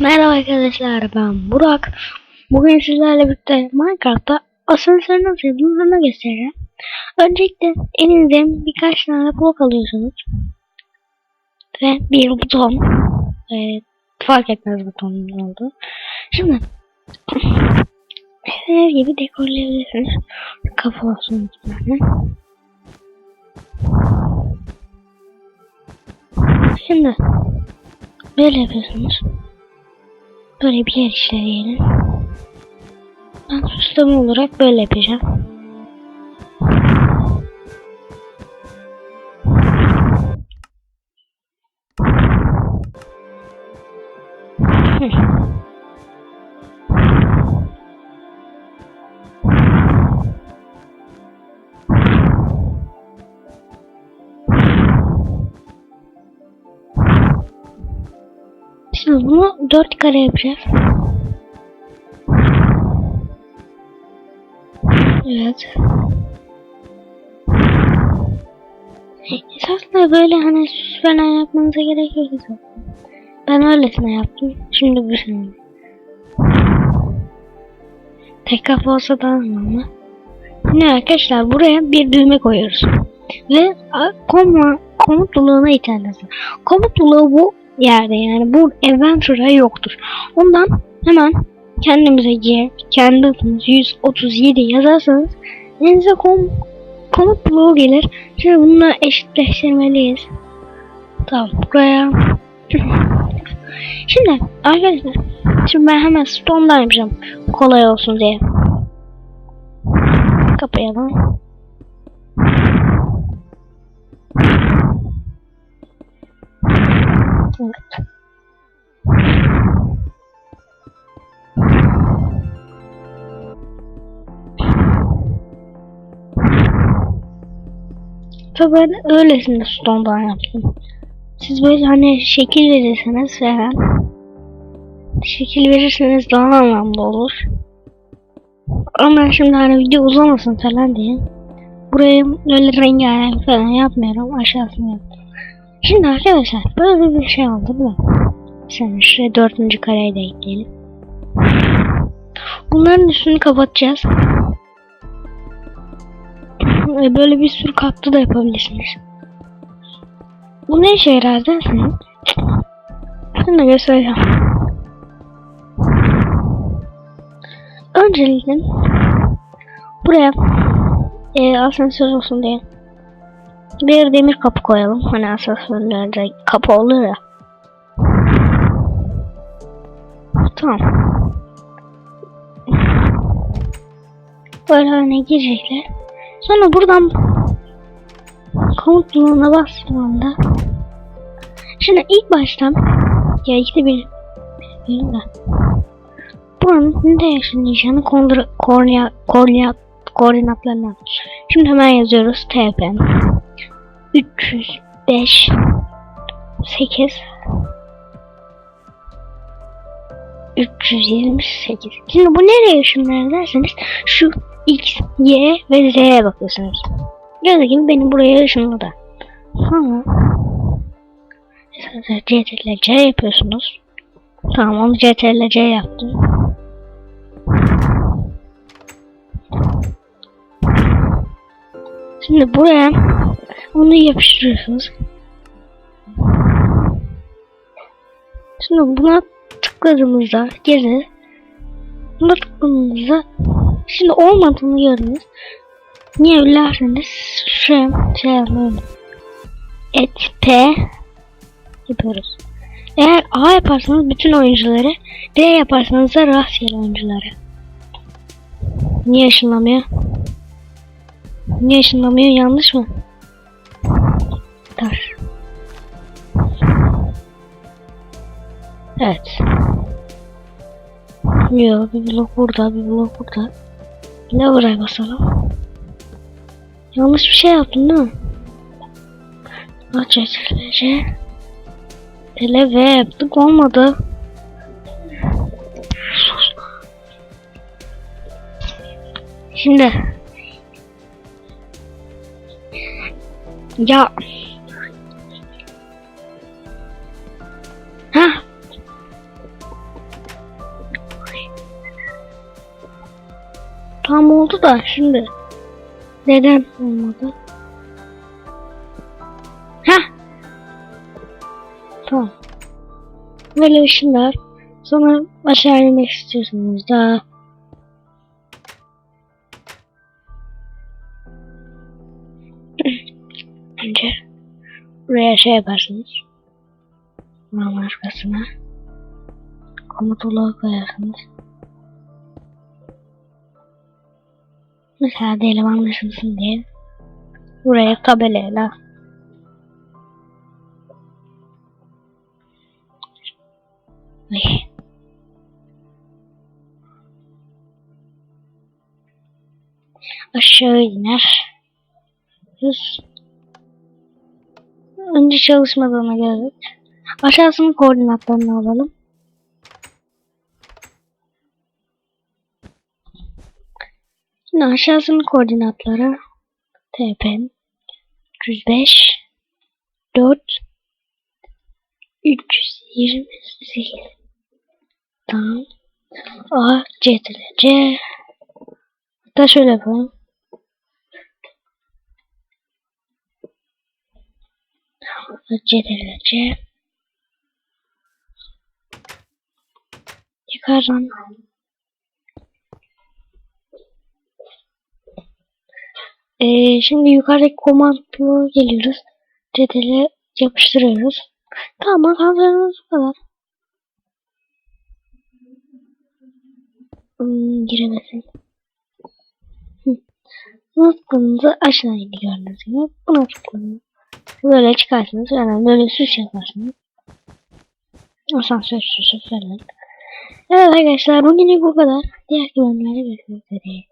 Merhaba arkadaşlar ben Burak. Bugün sizlerle birlikte Minecraft'ta asansör nasıl yapıldığını göstereceğim. Öncelikle elinizde birkaç tane blok alıyorsunuz. Ve bir buton. Evet, fark etmez butonun oldu. Şimdi ev gibi dekorlayabilirsiniz. Kafa olsun tane. Şimdi böyle yapıyorsunuz. Böyle bir yer işleyelim. Ben süsleme olarak böyle yapacağım. Hı. Şimdi bunu dört kare yapacağız. Evet. Esasında böyle hani süs falan yapmanıza gerek yok. Ben öylesine yaptım. Şimdi bu sene. Tek kafa olsa daha anlamlı. Şimdi arkadaşlar buraya bir düğme koyuyoruz. Ve a- komut, komut bloğuna ihtiyacımız var. Komut bloğu bu yerde yani bu adventure'a yoktur. Ondan hemen kendimize G, kendi adınız 137 yazarsanız elinize kom, komut bloğu gelir. Şimdi bununla eşitleştirmeliyiz. Tamam buraya. Şimdi arkadaşlar şimdi ben hemen stone'dan yapacağım. Kolay olsun diye. Kapayalım. Evet. Tabii ben öylesine stone'dan yaptım. Siz böyle hani şekil verirseniz falan şekil verirseniz daha anlamlı olur. Ama şimdi hani video uzamasın falan diye buraya öyle rengarenk falan yapmıyorum aşağısını yaptım. Şimdi arkadaşlar böyle bir şey oldu değil mi? Şimdi şuraya dördüncü kareyi de ekleyelim. Bunların üstünü kapatacağız. Ve böyle bir sürü katlı da yapabilirsiniz. Bu ne işe yarar dersiniz? Şimdi göstereceğim. Öncelikle buraya e, asansör olsun diye bir demir kapı koyalım. Hani asansörlerde kapı olur ya. Tamam. Böyle öne girecekler. Sonra buradan komut bloğuna bastığımda Şimdi ilk baştan ya işte bir benim de buranın ne yaşanacağını kondur kornea kornea koordinatlarını Şimdi hemen yazıyoruz TP 305 8 328 Şimdi bu nereye ışınlar derseniz şu X, Y ve Z'ye bakıyorsunuz. Gördüğünüz gibi benim buraya ışınladı. Sonra CTRL C yapıyorsunuz. Tamam onu CTRL C yaptım. Şimdi buraya onu yapıştırıyorsunuz. Şimdi buna tıkladığımızda geri buna tıkladığımızda şimdi olmadığını gördünüz. Niye ölerseniz şu şey yapıyorum. Et P yapıyoruz. Eğer A yaparsanız bütün oyuncuları, D yaparsanız da rastgele oyuncuları. Niye ışınlamıyor? Niye ışınlamıyor? Yanlış mı? Evet. Yok bir blok burada, bir blok burada. Ne buraya basalım? Yanlış bir şey yaptın değil mi? Aç açılacak. Tele V yaptık olmadı. Şimdi. Ya. Oldu da şimdi. Neden olmadı? Heh. Tamam. Böyle ışınlar. Sonra aşağı inmek istiyorsunuz da. Önce buraya şey yaparsınız. Buranın arkasına. Komutulu koyarsınız. Mesela diyelim anlaşılsın diye. Buraya tabelayla Ay. Aşağı iner. Yüz. Önce çalışmadığını gördük. Aşağısının koordinatlarını alalım. Şimdi aşağısının koordinatları TP 105 4 328 Tamam. A C C Hatta şöyle yapalım. C C Yukarıdan Ee, şimdi yukarıdaki komando geliyoruz. CTRL yapıştırıyoruz. Tamam hazırlığımız bu kadar. Hmm. Buna tıkladığınızda aşağı indi gördüğünüz gibi. Buna tıkladığınızda böyle çıkarsınız. Yani böyle süs yaparsınız. Asansör süsü falan. Evet arkadaşlar bugünlük bu kadar. Diğer bölümlerde görüşmek üzere.